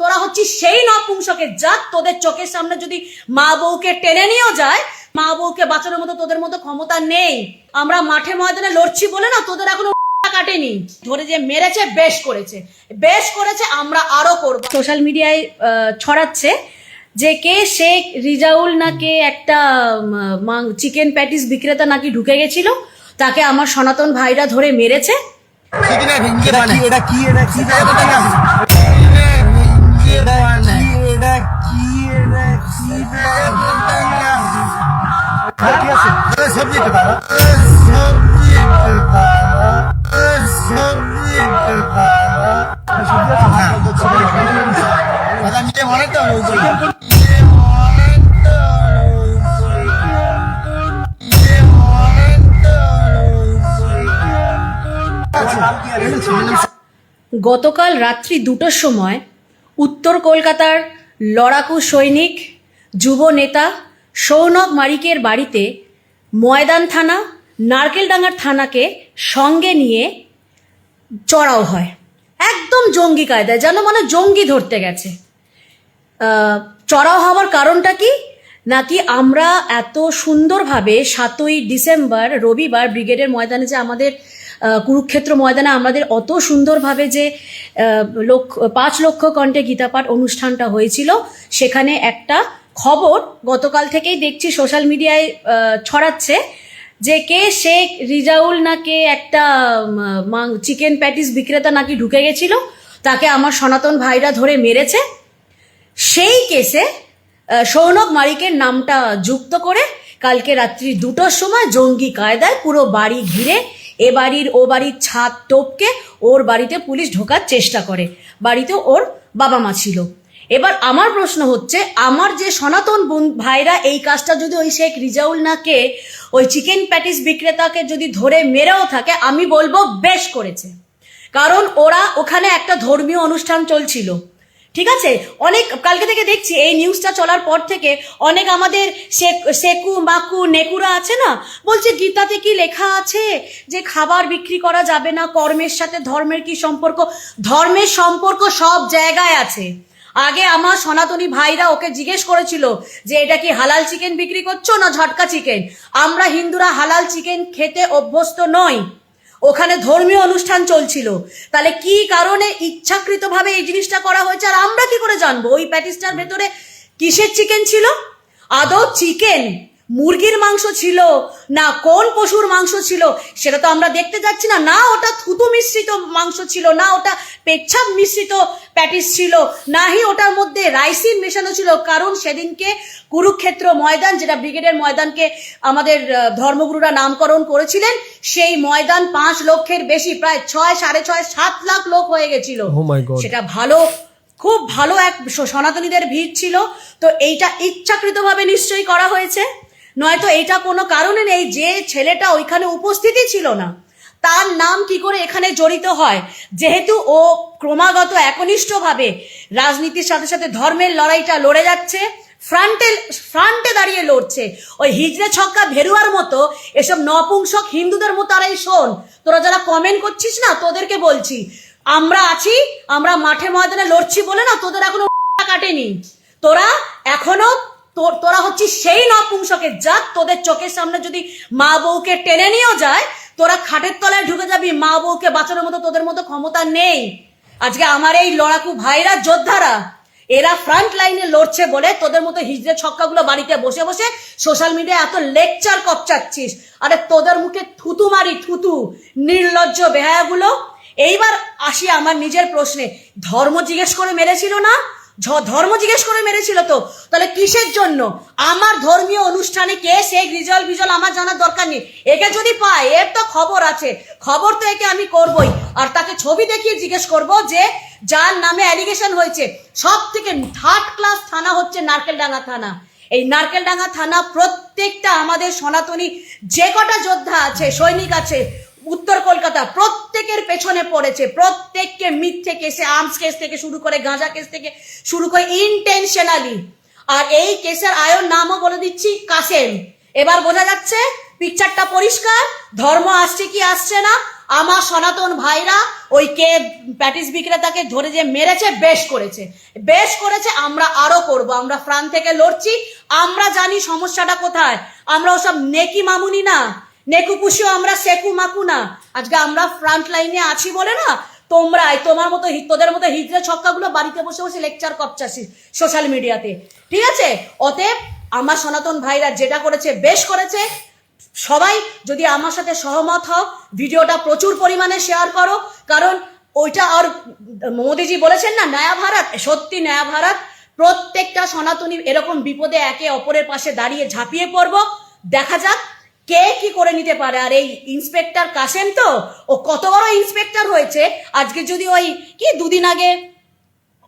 তোরা হচ্ছিস সেই নপুংসকের জাত। তোদের চোখের সামনে যদি মা বউকে টেনে নিয়েও যায়, মা বউকে বাঁচানোর মতো তোদের মতো ক্ষমতা নেই। আমরা মাঠে ময়দানে লড়ছি বলে না, তোদের এখনও কাটেনি। ধরে যে মেরেছে, বেশ করেছে। বেশ করেছে, আমরা আরও করব। সোশ্যাল মিডিয়ায় ছড়াচ্ছে যে কে শেখ রিজাউল না কে একটা চিকেন প্যাটিস বিক্রেতা নাকি ঢুকে গেছিল, তাকে আমার সনাতন ভাইরা ধরে মেরেছে। এটা কি এটা কি এটা কি গতকাল রাত্রি দুটোর সময় উত্তর কলকাতার লড়াকু সৈনিক, যুব নেতা সৌনক মারিকের বাড়িতে ময়দান থানা, নারকেলডাঙ্গার থানাকে সঙ্গে নিয়ে চড়াও হয়। একদম জঙ্গি কায়দায়, যেন মানে জঙ্গি ধরতে গেছে। চড়াও হওয়ার কারণটা কি? নাকি আমরা এত সুন্দরভাবে সাতই ডিসেম্বর, রবিবার ব্রিগেডের ময়দানে যে আমাদের কুরুক্ষেত্র ময়দানে আমাদের অত সুন্দরভাবে যে লক্ষ পাঁচ লক্ষ কণ্ঠে গীতাপাঠ অনুষ্ঠানটা হয়েছিল, সেখানে একটা খবর গতকাল থেকেই দেখছি সোশ্যাল মিডিয়ায় ছড়াচ্ছে যে কে শেখ রিজাউল না কে একটা চিকেন প্যাটিস বিক্রেতা নাকি ঢুকে গেছিল, তাকে আমার সনাতন ভাইরা ধরে মেরেছে। সেই কেসে সৌনক মারিকের নামটা যুক্ত করে কালকে রাত্রি দুটোর সময় জঙ্গি কায়দায় পুরো বাড়ি ঘিরে এ বাড়ির, ও বাড়ির ছাদ টপকে ওর বাড়িতে পুলিশ ঢোকার চেষ্টা করে। বাড়িতে ওর বাবা মা ছিল। এবার আমার প্রশ্ন হচ্ছে, আমার যে সনাতন ভাইরা এই কাজটা যদি ওই শেখ রিজাউল নাকে ওই চিকেন প্যাটিস বিক্রেতাকে যদি ধরে মেরেও থাকে, আমি বলব বেশ করেছে। কারণ ওরা ওখানে একটা ধর্মীয় অনুষ্ঠান চলছিল। ঠিক আছে? অনেক, কালকে থেকে দেখছি এই নিউজটা চলার পর থেকে অনেক আমাদের সেকু মাকু, নেকুরা আছে না? বলছে, গীতাতে কি লেখা আছে যে খাবার বিক্রি করা যাবে না, কর্মের সাথে ধর্মের কি সম্পর্ক? ধর্মের সম্পর্ক সব জায়গায় আছে। আগে আমার সনাতনী ভাইরা ওকে জিজ্ঞেস করেছিল যে, এটা কি হালাল চিকেন বিক্রি করছ না ঝটকা চিকেন আমরা হিন্দুরা হালাল চিকেন খেতে অভ্যস্ত নই। ওখানে ধর্মীয় অনুষ্ঠান চলছিল। তাহলে কি কারণে ইচ্ছাকৃতভাবে এই জিনিসটা করা হয়েছে? আর আমরা কি করে জানব? ওই প্যাটিসটার ভেতরে কিসের চিকেন ছিল? আদৌ চিকেন মুরগির মাংস ছিল না কোন পশুর মাংস ছিল সেটা তো আমরা দেখতে যাচ্ছি না। না ওটা থুতু মিশ্রিত মাংস ছিল না ওটা পেচ্ছাপ মিশ্রিত প্যাটিস ছিল নাহি ওটার মধ্যে রাইসিন মেশানো ছিল। কারণ সেদিনকে কুরুক্ষেত্র ময়দান যেটা ব্রিগেডের ময়দানকে আমাদের ধর্মগুরুরা নামকরণ করেছিলেন সেই ময়দান পাঁচ লক্ষের বেশি প্রায় ছয় সাড়ে ছয় সাত লাখ লোক হয়ে গেছিল। Oh সেটা ভালো খুব ভালো এক সনাতনীদের ভিড় ছিল। তো এইটা ইচ্ছাকৃতভাবে নিশ্চয়ই করা হয়েছে। নয়তো এটা কোনো কারণে নেই যে ছেলেটা ওইখানে উপস্থিতই ছিল না। তার নাম কি করে এখানে জড়িত হয়? যেহেতু ও ক্রমাগত একনিষ্ঠভাবে রাজনীতির সাথে সাথে ধর্মের লড়াইটা লড়ে যাচ্ছে, ফ্রন্টে ফ্রন্টে দাঁড়িয়ে লড়ছে। ওই হিজড়ে ছক্কা ভেরুয়ার মতো এসব নপুংসক হিন্দুদের মতো আর এই শোন। তোরা যারা কমেন্ট করছিস না, তোদেরকে বলছি, আমরা আছি, আমরা মাঠে ময়দানে লড়ছি বলে না তোদের এখনও কাটেনি। তোরা এখনও তোর- তোরা হচ্ছিস সেই নপুংসকের জাত। তোদের চোখের সামনে যদি মা বউকে টেনে নিয়েও যায়, তোরা খাটের তলায় ঢুকে যাবি, মা বউকে বাঁচানোর মতো তোদের মতো ক্ষমতা নেই। আজকে আমার এই লড়াকু ভাইরা, যোদ্ধারা, এরা ফ্রন্ট লাইনে লড়ছে বলে তোদের মতো হিজড়ে ছক্কাগুলো বাড়িতে বসে বসে সোশ্যাল মিডিয়ায় এত লেকচার কপচাচ্ছিস। আরে তোদের মুখে থুতু মারি, থুতু, নির্লজ্জ বেহায়াগুলো। এইবার আসি আমার নিজের প্রশ্নে। ধর্ম জিজ্ঞেস করে মেরেছিল না? ধর্ম জিজ্ঞেস করে মেরেছিল তো। তাহলে কিসের জন্য? আমার ধর্মীয় অনুষ্ঠানে কে শেখ রিজল বিজল আমার জানার দরকার নেই। একে যদি পায়, এর তো খবর আছে। খবর তো একে আমি করবই। আর তাকে ছবি দেখিয়ে জিজ্ঞেস করব যে, যার নামে অ্যালিগেশন হয়েছে। সব থেকে থার্ড ক্লাস থানা হচ্ছে নারকেলডাঙ্গা থানা। এই নারকেলডাঙ্গা থানা প্রত্যেকটা আমাদের সনাতনী যে কটা যোদ্ধা আছে, সৈনিক আছে উত্তর কলকাতা প্রত্যেকের পেছনে পড়েছে, প্রত্যেককে মিথ্যে কেসে আর্মস কেস থেকে শুরু করে, গাঁজা কেস থেকে শুরু করে ইনটেনশনালি আর এই কেসের আয়ন নামও বলে দিচ্ছি, কাসেম। এবার বোঝা যাচ্ছে পিকচারটা পরিষ্কার, ধর্ম আসছে কি আসছে না, আমার সনাতন ভাইরা ওই কে প্যাটিস বিক্রেতাকে ধরে যে মেরেছে, বেশ করেছে। বেশ করেছে, আমরা আরও করব, আমরা ফ্রান থেকে লড়ছি, আমরা জানি সমস্যাটা কোথায়, আমরা ওসব নেকি মামুনি না। নেকু পুষিও আমরা সেকু মাকু না। আজকে আমরা ফ্রন্ট লাইনে আছি বলে না, তোমরাই তোমার মতো তোদের মতো হিজড়ে ছক্কাগুলো বাড়িতে বসে বসে লেকচার কপচাসি সোশ্যাল মিডিয়াতে ঠিক আছে? অতএব আমার সনাতন ভাইরা যেটা করেছে, বেশ করেছে। সবাই যদি আমার সাথে সহমত হও, ভিডিওটা প্রচুর পরিমাণে শেয়ার করো। কারণ ওইটা আর মোদিজি বলেছেন না নয়া ভারত, সত্যি নয়া ভারত। প্রত্যেকটা সনাতনী এরকম বিপদে একে অপরের পাশে দাঁড়িয়ে ঝাঁপিয়ে পড়ব। দেখা যাক কে কি করে নিতে পারে? আর এই ইন্সপেক্টর কাসেম তো? ও কত বড় ইন্সপেক্টর হয়েছে? আজকে যদি ওই, কি, দুদিন আগে?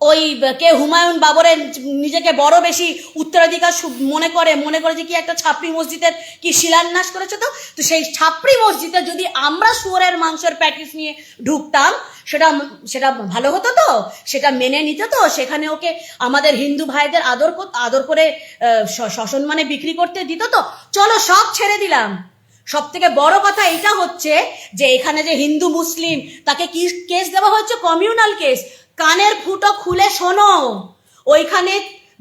ওই কে হুমায়ুন বাবরের নিজেকে বড় বেশি উত্তরাধিকার মনে করে মনে করে যে কি একটা ছাপড়ি মসজিদের কি শিলান্যাস করেছে তো? তো সেই ছাপড়ি মসজিদে যদি আমরা শুয়োরের মাংসের প্যাটিস নিয়ে ঢুকতাম সেটা সেটা ভালো হতো তো? সেটা মেনে নিত তো? সেখানে ওকে আমাদের হিন্দু ভাইদের আদর আদর করে আহ, শ- সসম্মানে বিক্রি করতে দিত তো? চলো সব ছেড়ে দিলাম। সব থেকে বড় কথা এটা হচ্ছে যে এখানে যে হিন্দু মুসলিম তাকে কি কেস দেওয়া হচ্ছে কমিউনাল কেস কানের ফুটো খুলে শোনো। ওইখানে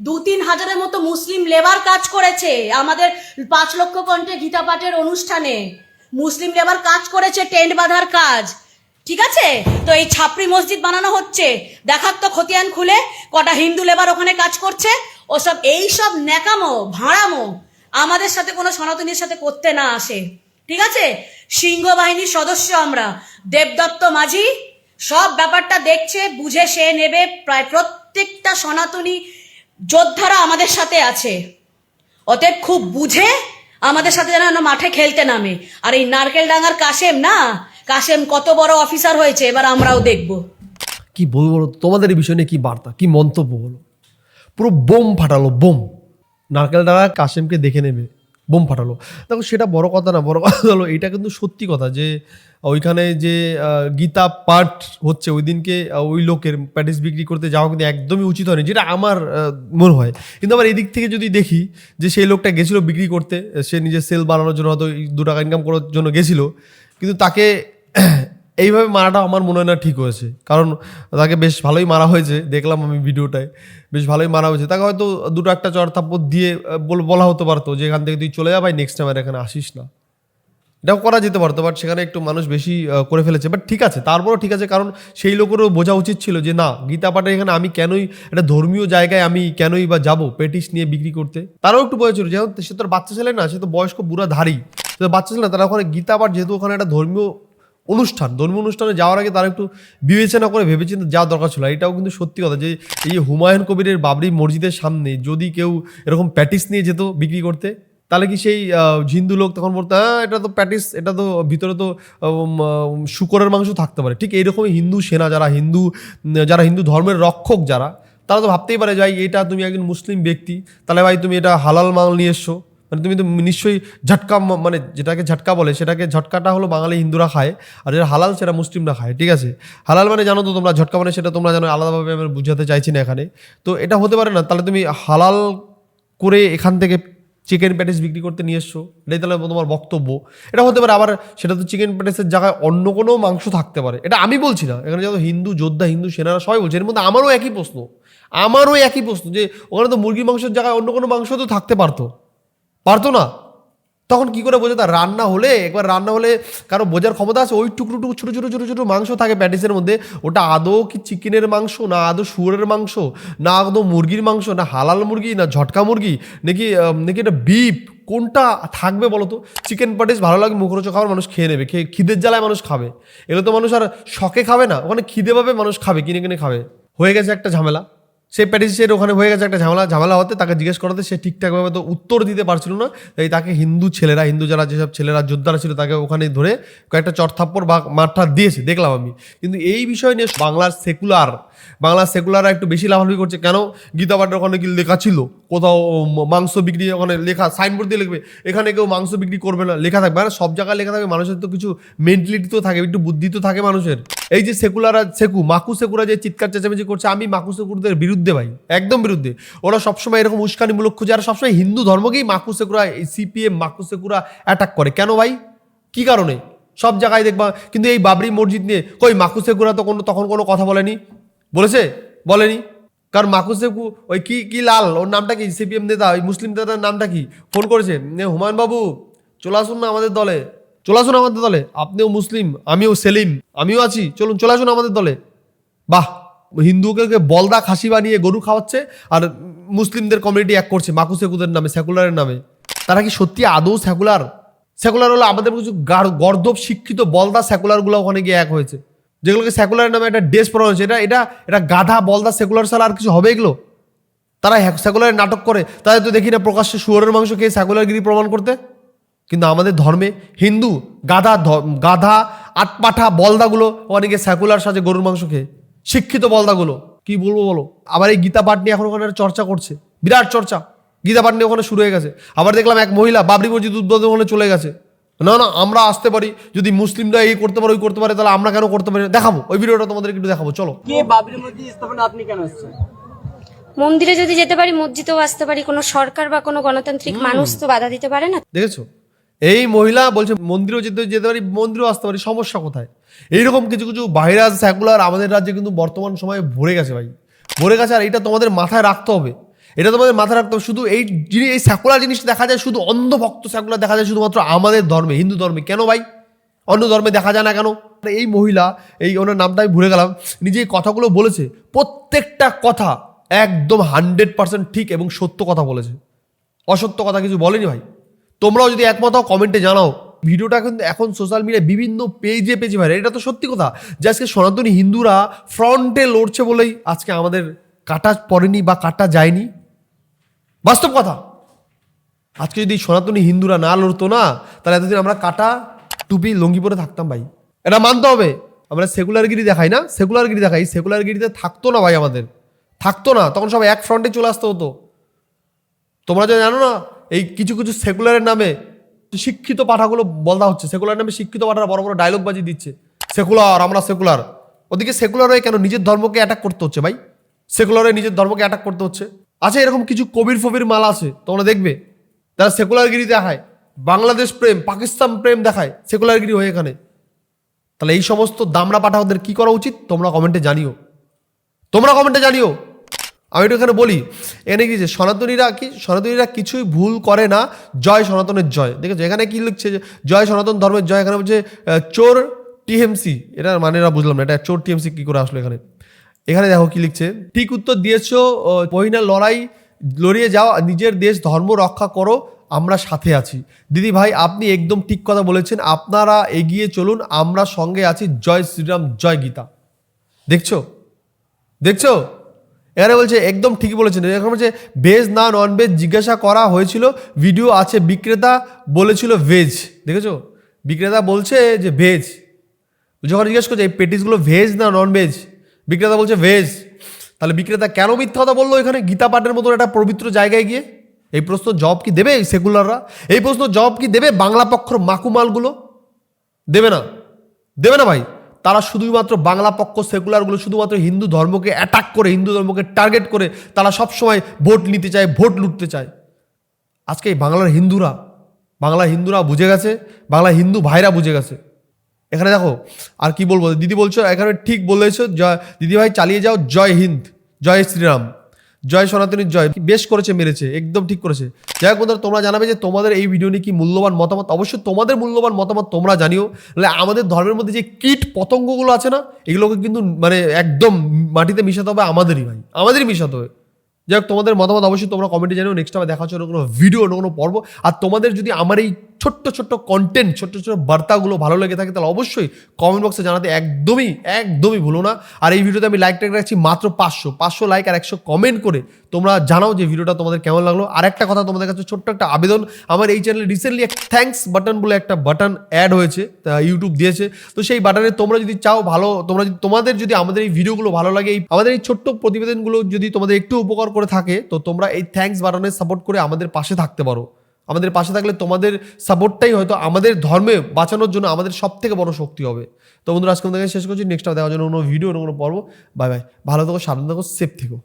দু তিন হাজারের মতো মুসলিম লেবার কাজ করেছে আমাদের পাঁচ লক্ষ কণ্ঠে গীতা পাঠের অনুষ্ঠানে। মুসলিম লেবার কাজ করেছে, টেন্ট বাঁধার কাজ। ঠিক আছে? তো এই ছাপরি মসজিদ বানানো হচ্ছে। দেখাক তো খতিয়ান খুলে কটা হিন্দু লেবার ওখানে কাজ করছে। ওসব এই সব ন্যাকামো, ভাড়ামো আমাদের সাথে কোনো সনাতনীর সাথে করতে না আসে। ঠিক আছে? সিংহ বাহিনীর সদস্য আমরা। দেবদত্ত মাঝি সব ব্যাপারটা দেখছে, বুঝে সে নেবে। প্রায় প্রত্যেকটা সনাতনী যোদ্ধারা আমাদের সাথে আছে। অতএব খুব বুঝে আমাদের সাথে যেন মাঠে খেলতে নামে। আর এই নারকেল ডাঙার কাশেম না? কাশেম কত বড় অফিসার হয়েছে, এবার আমরাও দেখব। কি বলব বলো তোমাদের এই বিষয় নিয়ে কি বার্তা? কি মন্তব্য বলো? পুরো বোম ফাটালো, বোম। নারকেল ডাঙা কাশেমকে দেখে নেবে। বোম ফাটালো। দেখো, সেটা বড় কথা না, বড় কথা হলো, এটা কিন্তু সত্যি কথা যে, ওইখানে যে গীতা পাঠ হচ্ছে, ওই দিনকে ওই লোকের প্যাটিস বিক্রি করতে যাওয়া কিন্তু একদমই উচিত হয়নি, যেটা আমার মনে হয়। কিন্তু আবার এদিক থেকে যদি দেখি যে, সেই লোকটা গেছিল বিক্রি করতে, সে নিজের সেল বানানোর জন্য হয়তো দু টাকা ইনকাম করার জন্য গেছিল, কিন্তু তাকে এইভাবে মারাটা আমার মনে হয় না ঠিক হয়েছে। কারণ তাকে বেশ ভালোই মারা হয়েছে, দেখলাম আমি ভিডিওটায়। বেশ ভালোই মারা হয়েছে। তাকে হয়তো দুটো একটা চর থাপ্পড় দিয়ে বল- হতে পারতো যে এখান থেকে তুই চলে যা ভাই নেক্সট টাইম আর এখানে আসিস না। এটাও করা যেতে পারতো বাট সেখানে একটু মানুষ বেশি করে ফেলেছে। বাট ঠিক আছে, তারপরও ঠিক আছে, কারণ সেই লোকেরও বোঝা উচিত ছিল যে না, গীতা পাঠে এখানে আমি কেনই, একটা ধর্মীয় জায়গায় আমি কেনই বা যাব পেটিস নিয়ে বিক্রি করতে। তারাও একটু বয়স ছিল, যেহেতু সে তো বাচ্চা ছেলে না, সে তো বয়স্ক বুড়া ধারী বাচ্চা ছেলে না, তারা ওখানে গীতা পাঠ, যেহেতু ওখানে একটা ধর্মীয় অনুষ্ঠান, ধর্মীয় অনুষ্ঠানে যাওয়ার আগে তারা একটু বিবেচনা করে ভেবেচিন্তে যাওয়া দরকার ছিল। এটাও কিন্তু সত্যি কথা যে, এই হুমায়ুন কবিরের বাবরি মসজিদের সামনে যদি কেউ এরকম প্যাটিস নিয়ে যেত বিক্রি করতে, তাহলে কি সেই হিন্দু লোক তখন বলতো হ্যাঁ এটা তো প্যাটিস, এটা তো ভিতরে তো শুকরের মাংস থাকতে পারে। ঠিক এইরকমই হিন্দু সেনা যারা, হিন্দু যারা হিন্দু ধর্মের রক্ষক যারা, তারা তো ভাবতেই পারে ভাই, এটা তুমি একজন মুসলিম ব্যক্তি, তাহলে ভাই তুমি এটা হালাল মাল নিয়ে এসছো। মানে তুমি তো নিশ্চয়ই ঝটকা মানে যেটাকে ঝটকা বলে, সেটাকে ঝটকাটা হলো বাঙালি হিন্দুরা খায় আর যেটা হালাল, সেটা মুসলিমরা খায়, ঠিক আছে? হালাল মানে জানো তো তোমরা, ঝটকা মানে সেটা তোমরা জানো আলাদাভাবে আমি বুঝাতে চাইছি না এখানে। তো এটা হতে পারে না, তাহলে তুমি হালাল করে এখান থেকে চিকেন প্যাটিস বিক্রি করতে নিয়ে এসছো, এটাই তাহলে তোমার বক্তব্য। এটা হতে পারে আবার সেটা তো চিকেন প্যাটিসের জায়গায় অন্য কোনো মাংস থাকতে পারে। এটা আমি বলছি না, এখানে যত হিন্দু, যোদ্ধা, হিন্দু, সেনারা সবাই বলছে, এর মধ্যে আমারও একই প্রশ্ন, আমারও একই প্রশ্ন যে ওখানে তো মুরগি মাংসের জায়গায় অন্য কোনো মাংস তো থাকতে পারতো। পারতো না। তখন কি করে বোঝা তা রান্না হলে, একবার রান্না হলে কারও বোঝার ক্ষমতা আছে, ওই টুকরো টুকরো ছোটো ছোটো ছোটো ছোটো মাংস থাকে প্যাটিসের মধ্যে। ওটা আদৌ কি চিকেনের মাংস, না আদৌ শুয়োরের মাংস, না আদৌ মুরগির মাংস, না হালাল মুরগি, না ঝটকা মুরগি, নাকি নাকি এটা বিপ কোনটা থাকবে বলো তো? চিকেন প্যাটিস ভালো লাগে, মুখরোচক খাবার মানুষ খেয়ে নেবে। খেয়ে, খিদের জ্বালায় মানুষ খাবে। এগুলো তো মানুষ আর শখে খাবে না। ওখানে খিদে পাবে, মানুষ খাবে, কিনে কিনে খাবে। হয়ে গেছে একটা ঝামেলা। সেই প্যাটিসের ওখানে হয়ে গেছে একটা ঝামেলা ঝামেলা হতে তাকে জিজ্ঞেস করাতে সে ঠিকঠাকভাবে তো উত্তর দিতে পারছিল না। তাই তাকে হিন্দু ছেলেরা, হিন্দু যারা যেসব ছেলেরা, যোদ্ধারা ছিল তাকে ওখানে ধরে কয়েকটা চটথাপ্পড় বা মাঠটা দিয়েছে, দেখলাম আমি। কিন্তু এই বিষয় নিয়ে বাংলার সেকুলার, বাংলার সেকুলাররা একটু বেশি লাভালাভি করছে। কেন? গীতা পাঠের ওখানে কি লেখা ছিল? কোথাও মাংস বিক্রি ওখানে লেখা সাইনবোর্ড দিয়ে লিখবে। এখানে কেউ মাংস বিক্রি করবে না, লেখা থাকবে। মানে সব জায়গায় লেখা থাকবে। মানুষের তো কিছু মেন্টালিটি তো থাকে, একটু বুদ্ধি তো থাকে মানুষের। এই যে সেকুলারা সেকু, মাকু সেকুরা যে চিৎকার চেঁচামেচি করছে, আমি মাকু সেকুরদের বিরুদ্ধে ভাই, একদম বিরুদ্ধে। ওরা সবসময় এরকম উস্কানিমূলক খুঁজে, আর সবসময় হিন্দু ধর্মকেই মাকু সেকুরা সিপিএম মাকু সেকুরা অ্যাটাক করে। কেন ভাই? কি কারণে? সব জায়গায় দেখবা, কিন্তু এই বাবরি মসজিদ নিয়ে, কই মাকুসেকুরা তো কোনো, তখন কোনো কথা বলেনি? বলেছে? বলেনি। কারণ মাকুসেকু ওই কি কি লাল, ওর নামটা কি? সিপিএম নেতা, ওই মুসলিম নেতার নামটা কি? ফোন করেছে হুমায়ুন বাবু, চলে আসুন না আমাদের দলে। চলে আসুন আমাদের দলে। আপনিও মুসলিম, আমিও সেলিম, আমিও আছি। চলুন চলে আসুন আমাদের দলে। বাহ, হিন্দুকে বলদা খাসি বানিয়ে গরু খাওয়াচ্ছে আর মুসলিমদের কমিউনিটি এক করছে মাকু সেকুদের নামে, সেকুলারের নামে। তারা কি সত্যি আদৌ সেকুলার? সেকুলার হলো আমাদের কিছু গার- গর্দব শিক্ষিত বলদা সেকুলারগুলো ওখানে গিয়ে এক হয়েছে। যেগুলোকে সেকুলার নামে একটা ড্রেস পড়া হয়েছে। এটা এটা এটা গাধা বলদা সেকুলার ছাড়া আর কিছু হবে এগুলো? তারা সেকুলারের নাটক করে। তাদের তো দেখি না প্রকাশ্যে শুয়োরের মাংস খেয়ে সেকুলারগিরি প্রমাণ করতে? কিন্তু আমাদের ধর্মে হিন্দু গাধা ধ- গাধা আটপাঠা বলদাগুলো অনেকে স্যাকুলার সাজে গরুর মাংস খেয়ে শিক্ষিত বলদাগুলো। কি বলব বলো? আবার এই গীতা পাঠ নিয়ে এখন ওখানে চর্চা করছে। বিরাট চর্চা। গীতা পাঠ নিয়ে ওখানে শুরু হয়ে গেছে। আবার দেখলাম এক মহিলা বাবরি মসজিদ উদ্বোধন ওখানে চলে গেছে। না না আমরা আসতে পারি। যদি মুসলিমরা এই করতে পারে ওই করতে পারে তাহলে আমরা কেন করতে পারি না? দেখাবো। ওই ভিডিওটা তোমাদের একটু দেখাবো। চলো। কে বাবরি মসজিদ স্থাপনে আপনি কেন এসেছেন মন্দিরে যদি যেতে পারি মসজিদেও আসতে পারি কোনো সরকার বা কোনো গণতান্ত্রিক মানুষ তো বাধা দিতে পারে না? দেখেছ? এই মহিলা বলছে, মন্দিরেও যেতে যেতে পারি, মন্দিরেও আসতে পারি, সমস্যা কোথায়? এইরকম কিছু কিছু ভাইরাস সেকুলার আমাদের রাজ্যে কিন্তু বর্তমান সময়ে ভরে গেছে ভাই। ভরে গেছে আর এটা তোমাদের মাথায় রাখতে হবে। এটা তোমাদের মাথায় রাখতে হবে, শুধু এই জিনিস, এই সেকুলার জিনিসটা দেখা যায়, শুধু অন্ধভক্ত সেকুলার দেখা যায় শুধুমাত্র আমাদের ধর্মে, হিন্দু ধর্মে। কেন ভাই? অন্য ধর্মে দেখা যায় না কেন? এই মহিলা, এই ওনার নামটা আমি ভুলে গেলাম, নিজে কথাগুলো বলেছে, প্রত্যেকটা কথা একদম হান্ড্রেড পার্সেন্ট ঠিক এবং সত্য কথা বলেছে। অসত্য কথা কিছু বলেনি ভাই। তোমরাও যদি একমত কমেন্টে জানাও। ভিডিওটা কিন্তু এখন সোশ্যাল মিডিয়ায় বিভিন্ন পেজে পেজে ভাই এটা তো সত্যি কথা। যে আজকে সনাতনী হিন্দুরা ফ্রন্টে লড়ছে বলেই আজকে আমাদের কাটা পড়েনি বা কাটা যায়নি। বাস্তব কথা। আজকে যদি সনাতনী হিন্দুরা না লড়তো না, তাহলে এতদিন আমরা কাটা টুপি, লঙ্গি পরে থাকতাম ভাই। এটা মানতে হবে। আমরা সেকুলারগিরি দেখাই না। সেকুলারগিরি দেখাই। সেকুলারগিরিতে থাকতো না ভাই আমাদের। থাকতো না। তখন সব এক ফ্রন্টে চলে আসতে হতো। তোমরা যে জানো না এই কিছু কিছু সেকুলারের নামে শিক্ষিত পাঠাগুলো বলা হচ্ছে। সেকুলার নামে শিক্ষিত পাঠারা বড় বড় ডায়লগ বাজি দিচ্ছে। সেকুলার, আমরা সেকুলার। ওদিকে সেকুলার হয়ে কেন নিজের ধর্মকে অ্যাটাক করতে হচ্ছে ভাই? সেকুলার হয়ে নিজের ধর্মকে অ্যাটাক করতে হচ্ছে। আচ্ছা এরকম কিছু কবির ফবির মাল আছে, তোমরা দেখবে। যারা সেকুলারগিরি দেখায়, বাংলাদেশ প্রেম, পাকিস্তান প্রেম দেখায়, সেকুলারগিরি হয়ে এখানে। তাহলে এই সমস্ত দামড়া পাঠাওদের কি করা উচিত? তোমরা কমেন্টে জানিও। তোমরা কমেন্টে জানিও। আমি একটু এখানে বলি, এখানে কি যে সনাতনীরা কি, সনাতনীরা কিছুই ভুল করে না, জয় সনাতনের জয়। দেখেছ? এখানে কি লিখছে যে, জয় সনাতন ধর্মের জয়, এখানে বলছে চোর টিএমসি। এটা মানে না বুঝলাম না, এটা চোর টিএমসি কি করে আসলো এখানে? এখানে দেখো কি লিখছে, ঠিক উত্তর দিয়েছ পহিনা লড়াই, লড়িয়ে যাও, নিজের দেশ, ধর্ম রক্ষা করো, আমরা সাথে আছি। দিদি ভাই, আপনি একদম ঠিক কথা বলেছেন, আপনারা এগিয়ে চলুন, আমরা সঙ্গে আছি। জয় শ্রীরাম, জয় গীতা। দেখছ? দেখছ? এখানে বলছে, একদম ঠিকই বলেছেন। এখানে বলছে, ভেজ না নন ভেজ জিজ্ঞাসা করা হয়েছিল ভিডিও আছে, বিক্রেতা বলেছিল ভেজ দেখেছ? বিক্রেতা বলছে যে ভেজ যখন জিজ্ঞেস করছে, এই পেটিসগুলো ভেজ না নন ভেজ বিক্রেতা বলছে ভেজ তাহলে বিক্রেতা কেন মিথ্যা কথা বলল এখানে গীতা পাঠের মতন একটা পবিত্র জায়গায় গিয়ে? এই প্রশ্ন জব কি দেবে সেকুলাররা এই প্রশ্ন জব কি দেবে বাংলা পক্ষর মাকুমালগুলো? দেবে না? দেবে না ভাই। তারা শুধুমাত্র বাংলা পক্ষ সেকুলারগুলো শুধুমাত্র হিন্দু ধর্মকে অ্যাটাক করে, হিন্দু ধর্মকে টার্গেট করে, তারা সবসময় ভোট নিতে চায় ভোট লুটতে চায়। আজকে এই বাংলার হিন্দুরা, বাংলা হিন্দুরা বুঝে গেছে, বাংলা হিন্দু ভাইরা বুঝে গেছে। এখানে দেখো, আর কি বলব? দিদি বলছো, এখানে ঠিক বলেছ, জয় দিদি ভাই চালিয়ে যাও, জয় হিন্দ, জয় শ্রীরাম। জয় সনাতনীর জয়। বেশ করেছে মেরেছে একদম ঠিক করেছে। যাই হোক বন্ধুরা, তোমরা জানাবে যে তোমাদের এই ভিডিও নিয়ে কি মূল্যবান মতামত। অবশ্যই তোমাদের মূল্যবান মতামত তোমরা জানিও। নাহলে আমাদের ধর্মের মধ্যে যে কীট পতঙ্গগুলো আছে না এগুলোকে কিন্তু মানে একদম মাটিতে মিশাতে হবে আমাদেরই ভাই আমাদেরই মিশাতে হবে। যাই হোক তোমাদের মতামত অবশ্যই তোমরা কমেন্টে জানিও। নেক্সট টাইম দেখা হচ্ছে কোনো ভিডিও কোনো পর্ব। আর তোমাদের যদি আমার এই ছোট্ট ছোট্ট কন্টেন্ট ছোট্ট ছোট্ট বার্তাগুলো ভালো লেগে থাকে, তাহলে অবশ্যই কমেন্ট বক্সে জানাতে একদমই একদমই ভুলো না। আর এই ভিডিওতে আমি লাইক ট্যাগ রাখছি মাত্র পাঁচশো পাঁচশো লাইক আর একশো কমেন্ট করে। তোমরা জানাও যে ভিডিওটা তোমাদের কেমন লাগল। আর একটা কথা তোমাদের কাছে ছোট্ট একটা আবেদন, আমার এই চ্যানেলে রিসেন্টলি এক থ্যাঙ্কস বাটন বলে একটা বাটন অ্যাড হয়েছে, তা ইউটিউব দিয়েছে। তো সেই বাটনে তোমরা যদি চাও ভালো, তোমরা যদি, তোমাদের যদি আমাদের এই ভিডিওগুলো ভালো লাগে, এই, আমাদের এই ছোট্ট প্রতিবেদনগুলো যদি তোমাদের একটু উপকার করে থাকে, তো তোমরা এই থ্যাঙ্কস বাটনে সাপোর্ট করে আমাদের পাশে থাকতে পারো। আমাদের পাশে থাকলে তোমাদের সাপোর্টটাই হয়তো আমাদের ধর্মে বাঁচানোর জন্য আমাদের সব থেকে বড় শক্তি হবে। তো বন্ধুরা, আজকে আমাদের শেষ করছি। নেক্সট দেখার জন্য কোনো ভিডিও কোনো পর্ব। বাই বাই ভালো থেকো সাধারণ থাকো সেফ থেকো।